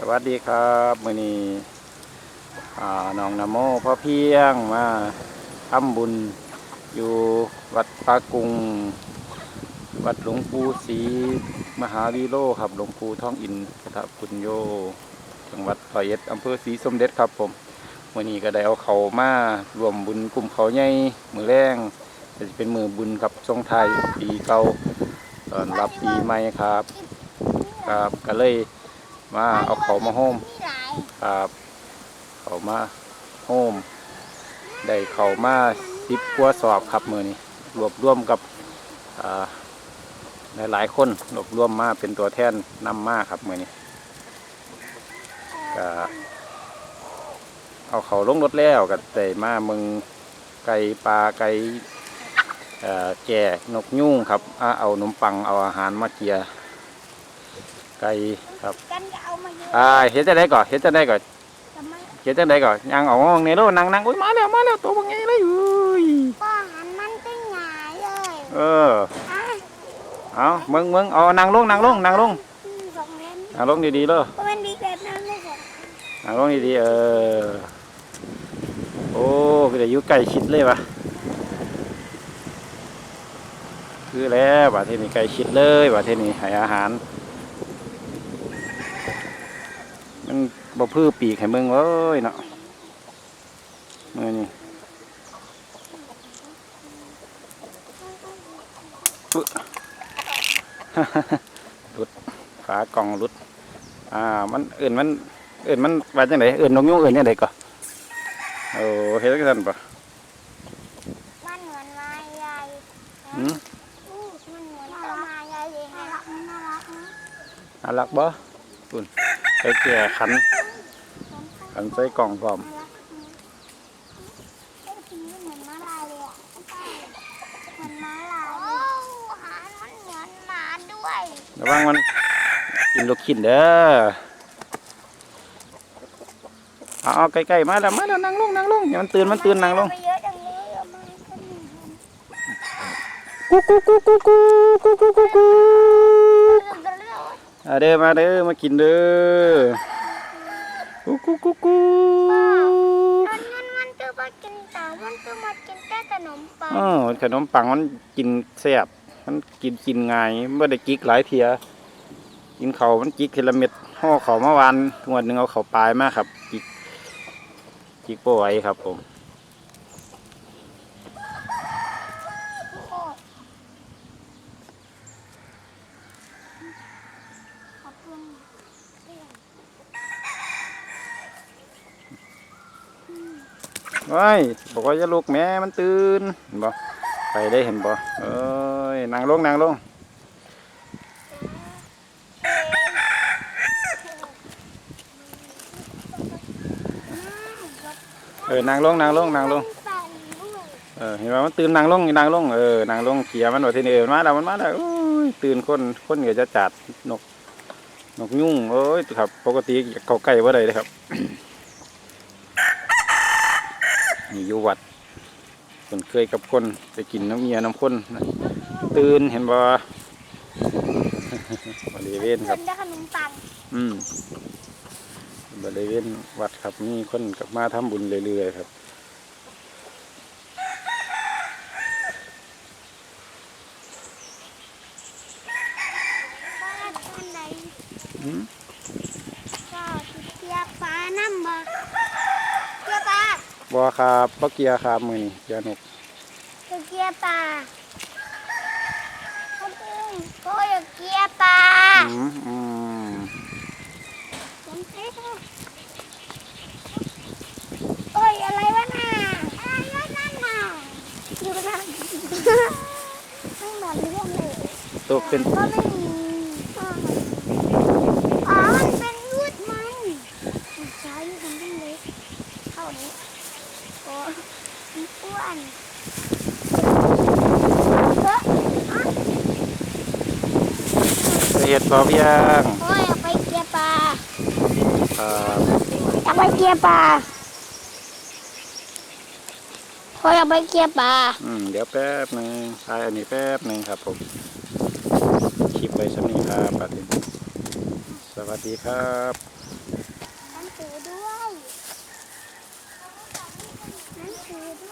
สวัสดีครับมือนี้น้องนโมพ่อเพียงมาทำบุญอยู่วัดปากุง วัดหลวงปู่ศรีมหาวีโรครับหลวงปู่ท่องอินพระปุญโยจังหวัดร้อยเอ็ดอำเภอศรีสมเด็จครับผมมือนี้ก็ได้เอาเขามารวมบุญกลุ่มเขาใหญ่มือแรงจะเป็นมือบุญกับทรงไทยปีเก่าตอนรับปีใหม่ครับ ครับก็เลย มาเอาเขามาโฮมครับเขามาโฮมได้เขามาสิบกัวสอบครับมือนี้รวบรวมกับอ่าหลายๆคนรวบรวมมาเป็นตัวแทนนำมาครับมือนี้ก็เอาเขาลงรถแล้วก็ได้มามึงไก่ปลาไก่แก่นกยุ่งครับเอาขนมปังเอาอาหารมาเกียร์ ไก่ครับกันจะเอามาเยอะอ่าเฮ็ดจังไดก่อนเฮ็ดจังไดก่อนจะไม่เฮ็ดจังไดก่อนยังเอาห้องนี่โลนั่งนั่งอุ้ยมาแล้วมาแล้วตัวบักใหญ่เลยอุ้ยป้าหันมันตึงหงายเลยเอออะเอามึงมึงเอานั่งลงนั่งลงนั่งลงอืมสองเล่นนั่งลงดีๆเลย ก็เป็นดีแบบนั้นเลยค่ะนั่งลงดีๆเออ โอ้ก็จะอยู่ใกล้ชิดเลยวะคือแล้วบาเทนี่ใกล้ชิดเลยบาเทนี่ให้อาหาร มัน บ่พื้อปีกให้มึงเว้ยเนาะมือนี่รุดฝากล่องรุด อ่า มันเอื่นมัน เอื่นมันว่าจังไดเอื่นนกยูงเอื่นยังไงก่อนโอ้เฮ็ดกันปะมันเหมือนไม้ใหญ่หืมอู้มันเหมือนต้นไม้ใหญ่เองน่ารักน่ารักนะน่ารักบ่คุณไปแก่ขัน ขันใส่กล่องพร้อมน่ารักเอ้ยจริงๆเหมือนม้าลายเลยอะเหมือนม้าลายโอ้หางมันเหมือนหมาด้วยระวังมันกินลูกขินเด้อเอาใกล้ๆมาแล้วมาแล้วนั่งลงนั่งลงอย่ามันตื่นมันตื่นนั่งลงไปเยอะจังเยอามาก็มีกุ๊กกุ๊กกุ๊กกุ๊กกุ๊กกุ๊กกุ๊กกุ๊กกุ๊กเรื่องเรื่องอ่าเด้อมาเด้อมากินเด้อ กุ๊กกุ๊กกุ๊กกุ๊กมันมันมันก็มากินแต่ามันก็มากินแต่ขนมปังอ๋อขนมปังมันกินแซ่บมันกินกินง่ายไม่ได้กิกหลายเทียกินเขามันกิกทีละเม็ดห่อเขาวเมื่อวานงวดหนึ่งเอาเขาวปลายมากครับ กิกกิกโป้ไว้ครับผม โอ้ขอบคุณ ว้ยบอกว่าจะลุกแม่มันตื่นเห็นบ่ไปได้เห็นบ่เอ้ยนั่งลงนั่งลงเออนั่งลงนั่งลงนั่งลงเออเห็นว่ามันตื่นนางลงนางลงเออนางลงเขียมันว่าที่นี่เออมาแล้วมันมาแล้วโอ้ยตื่นคนคนก็จะจัดนกนกยุ่งโอ้ยครับปกติเขาใกล้ว่าได้เลยครับ อยู่วัดคนเคยกับคนไปกินน้ำเมียน้ำคนตื่นเห็นบ่บริเวณคเพิ่รับนได้ขนมปังอืมบริเวณวัดครับมีคนกลับมาทำบุญเรื่อยๆครับบ้านคนไหนอืมก็สิเกียร์ฟ้าน้ำบ่เกียร์ปลา บัวครับปะเกียร์ครับมือนี่เกียร์นกคือเกียร์ปลาเขาดึงก็อยากเกียร์ปลาอืมอืมผมเอ๊ะโอ้ยอะไรวะน่ะอะไรวะนั่นน่ะอยู่กันไม่เหมือนเรื่องเลยตกเป็นก็ไม่มีอ๋อมันเป็นรูดมันใช้มันต้องเล็กเข้านี้โอ้ยมันอ้วนเฮ้ยอะ เห็ ดพอเพียงโอ้ยเอาไปเกียร์ปลาครับเอาไปเกียร์ปลาโอ้ยเอาไปเกียร์ปลาอืมเดี๋ยวแป๊บหนึ่งทายอันนี้แป๊บหนึ่งครับผมคลิปไว้สักนี้ครับบัดนี้สวัสดีครับ